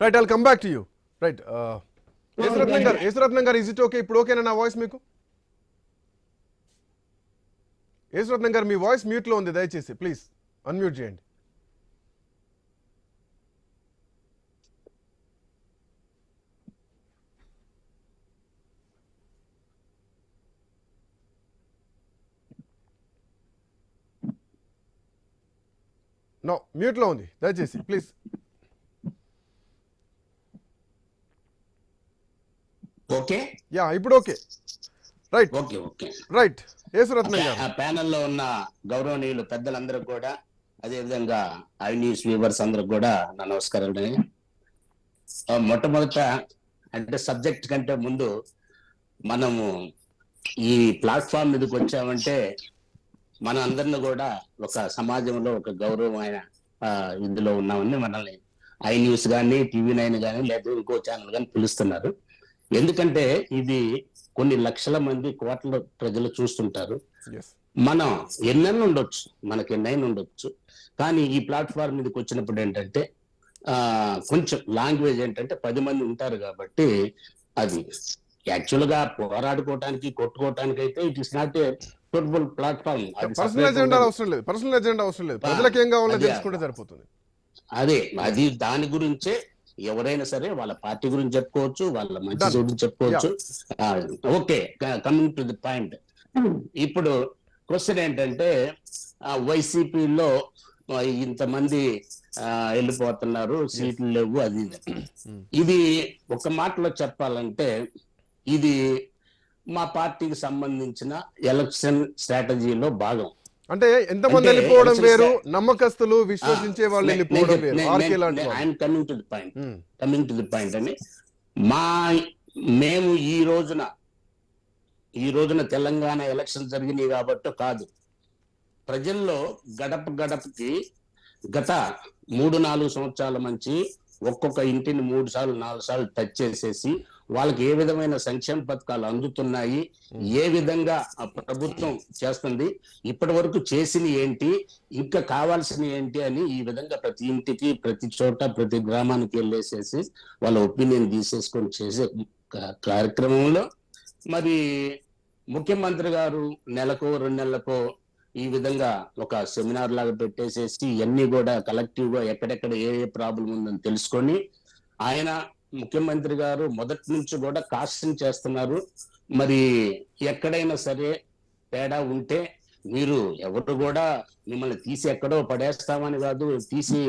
Right I'll come back to you right Yesuratnam గారు యేసురత్నం గారు is it okay ఇప్పుడు ఓకేనా నా వాయిస్ మీకు? యేసురత్నం గారు మీ వాయిస్ మ్యూట్లో ఉంది దయచేసి ప్లీజ్ అన్మ్యూట్ చేయండి. నో మ్యూట్లో ఉంది దయచేసి ప్లీజ్ ఓకే? యా ఇప్పుడు okay. Right okay okay. Right Yesuratnam గారు. ఆ ప్యానెల్లో ఉన్న గౌరవనీయులు పెద్దలందరూ కూడా అదే విధంగా ఐ న్యూస్ వ్యూవర్స్ అందరూ కూడా నా నమస్కారాలు. మొట్టమొదట అంటే సబ్జెక్ట్ కంటే ముందు మనము ఈ ప్లాట్ఫామ్ మీదకి వచ్చామంటే మన అందరిని కూడా ఒక సమాజంలో ఒక గౌరవమైన ఇందులో ఉన్నామని మనల్ని ఐ న్యూస్ కానీ టీవీ నైన్ కానీ లేదా ఇంకో ఛానల్ కానీ పిలుస్తున్నారు. ఎందుకంటే ఇది కొన్ని లక్షల మంది కోట్ల ప్రజలు చూస్తుంటారు. మనం ఎన్నెన్ని ఉండొచ్చు మనకి ఎన్నైనా ఉండొచ్చు. కానీ ఈ ప్లాట్ఫామ్ మీదకి వచ్చినప్పుడు ఏంటంటే ఆ కొంచెం లాంగ్వేజ్ ఏంటంటే పది మంది ఉంటారు కాబట్టి అది యాక్చువల్గా పోరాడుకోవటానికి కొట్టుకోవటానికి అయితే it is not a suitable platform personal agenda అవసరం లేదు. పర్సనల్ ఎజెండా అవసరం లేదు. ప్రజలకు ఏం కావాలో అదే. తెలుసుకుంటే సరిపోతుంది. అదే అది దాని గురించే ఎవరైనా సరే వాళ్ళ పార్టీ గురించి చెప్పుకోవచ్చు వాళ్ళ మంచి. గురించి చెప్పుకోవచ్చు. Okay coming to the point ఇప్పుడు క్వశ్చన్ ఏంటంటే వైసీపీలో ఇంతమంది వెళ్ళిపోతున్నారు సీట్లు లేవు అది ఇది. ఇది ఒక మాటలో చెప్పాలంటే ఇది మా పార్టీకి సంబంధించిన ఎలక్షన్ స్ట్రాటజీలో భాగం. అంటే ఎంతమంది వెళ్ళిపోవడం వేరు నమ్మకస్తులు విశ్వసించే వాళ్ళు వెళ్ళిపోవడం వేరు. I'm coming to the point coming to the point అని మా మేము ఈ రోజున ఈ రోజున తెలంగాణ ఎలక్షన్ జరిగినాయి కాబట్టి కాదు. ప్రజల్లో గడప గడపకి గత మూడు నాలుగు సంవత్సరాల మంచి ఒక్కొక్క ఇంటిని మూడు సార్లు నాలుగు సార్లు టచ్ చేసేసి వాళ్ళకి ఏ విధమైన సంక్షేమ పథకాలు అందుతున్నాయి ఏ విధంగా ప్రభుత్వం చేస్తుంది ఇప్పటి వరకు చేసిన ఏంటి ఇంకా కావాల్సిన ఏంటి అని ఈ విధంగా ప్రతి ఇంటికి ప్రతి చోట ప్రతి గ్రామానికి వెళ్ళేసేసి వాళ్ళ ఒపీనియన్ తీసేసుకొని చేసే కార్యక్రమంలో మరి ముఖ్యమంత్రి గారు నెలకు రెండు నెలలకు ఈ విధంగా ఒక సెమినార్ లాగా పెట్టేసేసి ఇవన్నీ కూడా కలెక్టివ్గా ఎక్కడెక్కడ ఏ ఏ ప్రాబ్లం ఉందని తెలుసుకొని ఆయన ముఖ్యమంత్రి గారు మొదటి నుంచి కూడా కాస్టింగ్ చేస్తున్నారు. మరి ఎక్కడైనా సరే తేడా ఉంటే మీరు ఎవరు కూడా మిమ్మల్ని తీసి ఎక్కడో పడేస్తామని కాదు తీసి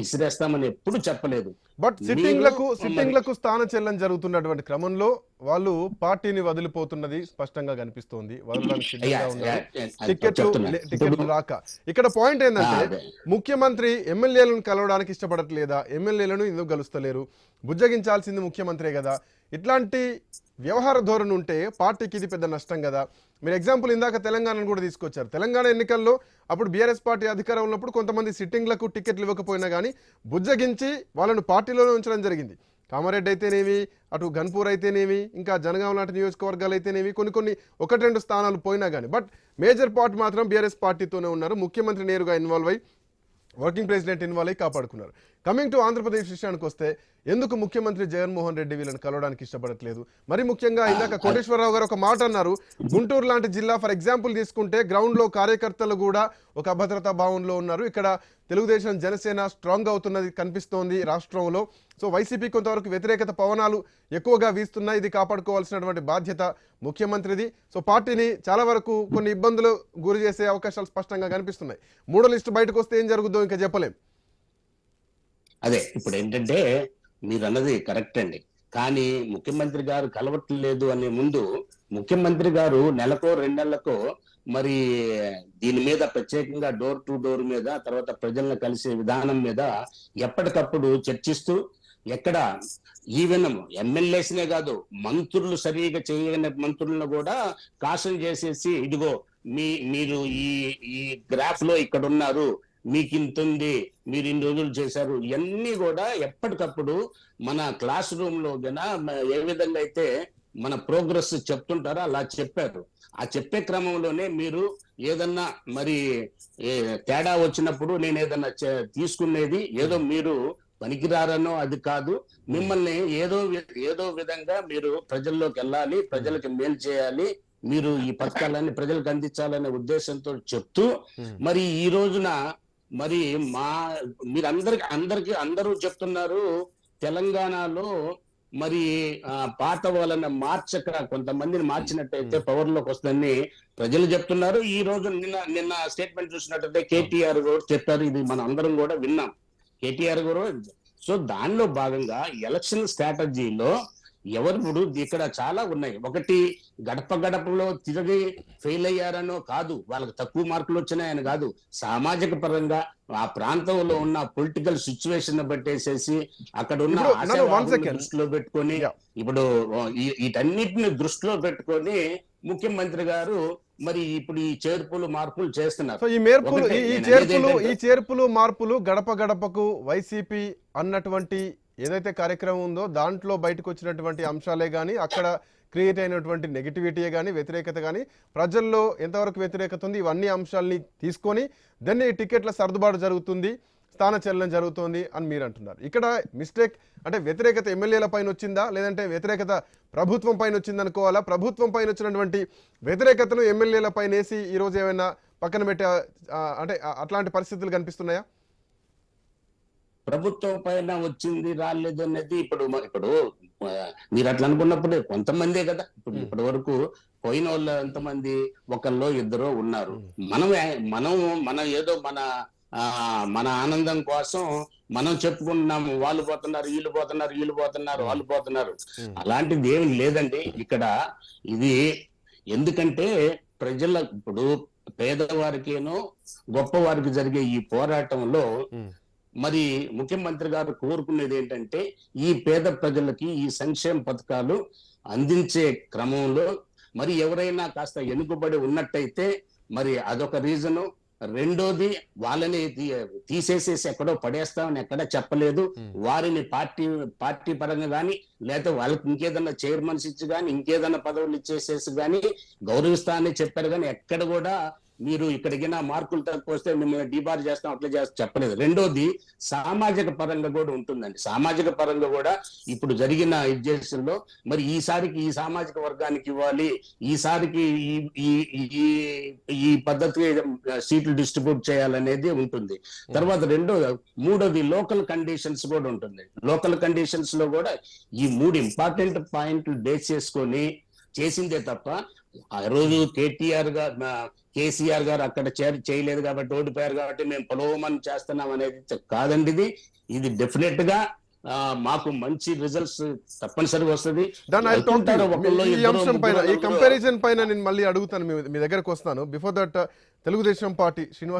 ఇసిరేస్తామని ఎప్పుడు చెప్పలేదు. బట్ సిట్టింగ్లకు సిట్టింగ్లకు స్థాన చెల్లం జరుగుతున్నటువంటి క్రమంలో వాళ్ళు పార్టీని వదిలిపోతున్నది స్పష్టంగా కనిపిస్తోంది. టికెట్లు టికెట్లు రాక. ఇక్కడ పాయింట్ ఏంటంటే. ముఖ్యమంత్రి ఎమ్మెల్యేలను కలవడానికి ఇష్టపడట్లేదా? ఎమ్మెల్యేలను ఎందుకు కలుస్తలేరు? బుజ్జగించాల్సింది ముఖ్యమంత్రే కదా. ఇట్లాంటి వ్యవహార ధోరణి ఉంటే పార్టీకి ఇది పెద్ద నష్టం కదా. మీరు ఎగ్జాంపుల్ ఇందాక తెలంగాణను కూడా తీసుకొచ్చారు. తెలంగాణ ఎన్నికల్లో అప్పుడు బీఆర్ఎస్ పార్టీ అధికారం ఉన్నప్పుడు కొంతమంది సిట్టింగ్లకు టికెట్లు ఇవ్వకపోయినా కానీ బుజ్జగించి వాళ్ళను పార్టీలోనే ఉంచడం జరిగింది. కామారెడ్డి అయితేనేమి అటు గన్పూర్ అయితేనేమి ఇంకా జనగాం లాంటి నియోజకవర్గాలు అయితేనేమి కొన్ని కొన్ని ఒకటి రెండు స్థానాలు పోయినా కానీ బట్ మేజర్ పార్ట్ మాత్రం బీఆర్ఎస్ పార్టీతోనే ఉన్నారు. ముఖ్యమంత్రి నేరుగా ఇన్వాల్వ్ అయ్యి వర్కింగ్ ప్రెసిడెంట్ ఇన్వాల్వ్ అయ్యి కాపాడుకున్నారు. కమింగ్ టు ఆంధ్రప్రదేశ్ విషయానికి వస్తే ఎందుకు ముఖ్యమంత్రి జగన్మోహన్ రెడ్డి వీళ్ళని కలవడానికి ఇష్టపడట్లేదు? మరి ముఖ్యంగా ఇందాక కోటేశ్వరరావు గారు ఒక మాట అన్నారు గుంటూరు లాంటి జిల్లా ఫర్ ఎగ్జాంపుల్ తీసుకుంటే గ్రౌండ్లో కార్యకర్తలు కూడా ఒక అభద్రతా భావంలో ఉన్నారు. ఇక్కడ తెలుగుదేశం జనసేన స్ట్రాంగ్ అవుతున్నది కనిపిస్తోంది రాష్ట్రంలో. సో వైసీపీ కొంతవరకు వ్యతిరేకత పవనాలు ఎక్కువగా వీస్తున్నాయి. ఇది కాపాడుకోవాల్సినటువంటి బాధ్యత ముఖ్యమంత్రిది. సో పార్టీని చాలా వరకు కొన్ని ఇబ్బందులు గురి చేసే అవకాశాలు స్పష్టంగా కనిపిస్తున్నాయి. మూడో లిస్టు బయటకు వస్తే ఏం జరుగుతుందో ఇంకా చెప్పలేం. అదే ఇప్పుడు ఏంటంటే మీరు అన్నది కరెక్ట్ అండి. కానీ ముఖ్యమంత్రి గారు కలవట్లేదు అనే ముందు ముఖ్యమంత్రి గారు నెలకో రెండు మరి దీని మీద ప్రత్యేకంగా డోర్ టు డోర్ మీద తర్వాత ప్రజలను కలిసే విధానం మీద ఎప్పటికప్పుడు చర్చిస్తూ ఎక్కడ? ఈవెన్ ఎమ్మెల్యేస్నే కాదు మంత్రులు సరిగా చేయని మంత్రులను కూడా కాషన్ చేసేసి ఇదిగో మీ మీరు ఈ ఈ గ్రాఫ్లో ఇక్కడ ఉన్నారు మీకు ఇంత ఉంది మీరు ఇన్ని రోజులు చేశారు ఇవన్నీ కూడా ఎప్పటికప్పుడు మన క్లాస్ రూమ్లో గన ఏ విధంగా అయితే మన ప్రోగ్రెస్ చెప్తుంటారో అలా చెప్పారు. ఆ చెప్పే క్రమంలోనే మీరు ఏదన్నా మరి తేడా వచ్చినప్పుడు నేను ఏదన్నా చే- తీసుకునేది ఏదో మీరు పనికిరారనో అది కాదు. మిమ్మల్ని ఏదో ఏదో విధంగా మీరు ప్రజల్లోకి వెళ్ళాలి ప్రజలకు మేలు చేయాలి మీరు ఈ పథకాలన్నీ ప్రజలకు అందించాలనే ఉద్దేశంతో చెప్తూ మరి ఈ రోజున మరి మా మీరందరికి అందరికి అందరూ చెప్తున్నారు తెలంగాణలో మరి ఆ, పాత వాళ్ళని మార్చక కొంతమందిని మార్చినట్టయితే పవర్లోకి వస్తుందని ప్రజలు చెప్తున్నారు. ఈ రోజు నిన్న నిన్న స్టేట్మెంట్ చూసినట్టయితే కేటీఆర్ కూడా చెప్పారు. ఇది మనం అందరం కూడా విన్నాం. కేటీఆర్ గారు సో దానిలో భాగంగా ఎలక్షన్ స్ట్రాటజీలో ఎవరు ఇప్పుడు ఇక్కడ చాలా ఉన్నాయి ఒకటి గడప గడపలో తిరిగి ఫెయిల్ అయ్యారనో కాదు వాళ్ళకి తక్కువ మార్కులు వచ్చినాయని కాదు సామాజిక పరంగా ఆ ప్రాంతంలో ఉన్న పొలిటికల్ సిచ్యువేషన్ బట్టేసేసి అక్కడ ఉన్న. దృష్టిలో పెట్టుకొని. ఇప్పుడు వీటన్నిటిని దృష్టిలో పెట్టుకొని ముఖ్యమంత్రి గారు మరి ఇప్పుడు ఈ చేర్పులు మార్పులు చేస్తున్నారు. సో ఈ మేర్పులు ఈ- చేర్పులు ఈ చేర్పులు మార్పులు గడప గడపకు వైసీపీ అన్నటువంటి ఏదైతే కార్యక్రమం ఉందో దాంట్లో బయటకు వచ్చినటువంటి అంశాలే కానీ అక్కడ క్రియేట్ అయినటువంటి నెగిటివిటీయే కానీ వ్యతిరేకత కానీ ప్రజల్లో ఎంతవరకు వ్యతిరేకత ఉంది ఇవన్నీ అంశాలని తీసుకొని దాన్ని టికెట్ల సర్దుబాటు జరుగుతుంది. స్థానచలనం జరుగుతోంది అని మీరు అంటున్నారు. ఇక్కడ మిస్టేక్ అంటే వ్యతిరేకత ఎమ్మెల్యేల పైన వచ్చిందా? లేదంటే వ్యతిరేకత ప్రభుత్వం పైన వచ్చింది అనుకోవాలా? ప్రభుత్వం పైన వచ్చినటువంటి వ్యతిరేకతను ఎమ్మెల్యేల పైన వేసి ఈరోజు ఏమైనా పక్కన పెట్టే అంటే అట్లాంటి పరిస్థితులు కనిపిస్తున్నాయా? ప్రభుత్వం పైన వచ్చింది రాలేదు అనేది ఇప్పుడు ఇప్పుడు మీరు అట్లా అనుకున్నప్పుడు కొంతమందే కదా. ఇప్పుడు ఇప్పటి వరకు పోయిన వాళ్ళు ఎంతమంది? ఒకళ్ళో ఇద్దరు ఉన్నారు. మనం మనం మనం ఏదో మన ఆ మన ఆనందం కోసం మనం చెప్పుకుంటున్నాము వాళ్ళు పోతున్నారు వీళ్ళు పోతున్నారు వీళ్ళు పోతున్నారు వాళ్ళు పోతున్నారు. అలాంటిది ఏమి లేదండి. ఇక్కడ ఇది ఎందుకంటే ప్రజల ఇప్పుడు పేదవారికేనో గొప్పవారికి జరిగే ఈ పోరాటంలో మరి ముఖ్యమంత్రి గారు కోరుకునేది ఏంటంటే ఈ పేద ప్రజలకి ఈ సంక్షేమ పథకాలు అందించే క్రమంలో మరి ఎవరైనా కాస్త వెనుకబడి ఉన్నట్టయితే మరి అదొక రీజను. రెండోది వాళ్ళని తీసేసేసి ఎక్కడో పడేస్తామని ఎక్కడ చెప్పలేదు. వారిని పార్టీ పార్టీ పరంగా కానీ లేకపోతే వాళ్ళకి ఇంకేదన్నా చైర్మన్స్ ఇచ్చి కానీ ఇంకేదన్నా పదవులు ఇచ్చేసేసి కానీ గౌరవిస్తా అని చెప్పారు కానీ ఎక్కడ కూడా మీరు ఇక్కడికి నా మార్కులు తక్కువ వస్తే మిమ్మల్ని డిబార్ చేస్తాం అట్లా చేస్తాం చెప్పలేదు. రెండోది సామాజిక పరంగా కూడా ఉంటుందండి. సామాజిక పరంగా కూడా ఇప్పుడు జరిగిన ఎడ్యుకేషన్లో మరి ఈసారికి ఈ సామాజిక వర్గానికి ఇవ్వాలి ఈసారికి ఈ ఈ ఈ ఈ పద్ధతి సీట్లు డిస్ట్రిబ్యూట్ చేయాలనేది ఉంటుంది. తర్వాత రెండో మూడోది లోకల్ కండిషన్స్ కూడా ఉంటుంది. లోకల్ కండిషన్స్లో కూడా ఈ మూడు ఇంపార్టెంట్ పాయింట్లు బేస్ చేసుకొని చేసిందే తప్ప ఆ రోజు కేటీఆర్ గారు కేసీఆర్ గారు అక్కడ చేరి చేయలేదు కాబట్టి ఓడిపోయారు కాబట్టి మేము పొలవమని చేస్తున్నాం అనేది కాదండి ఇది. ఇది డెఫినెట్గా మాకు మంచి రిజల్ట్స్ తప్పనిసరిగా వస్తుంది. ఈ అంశం పైన ఈ. కంపారిజన్ పైన నేను మళ్ళీ అడుగుతాను మీ దగ్గరకు వస్తాను. Before that Telugudesam party Srinivas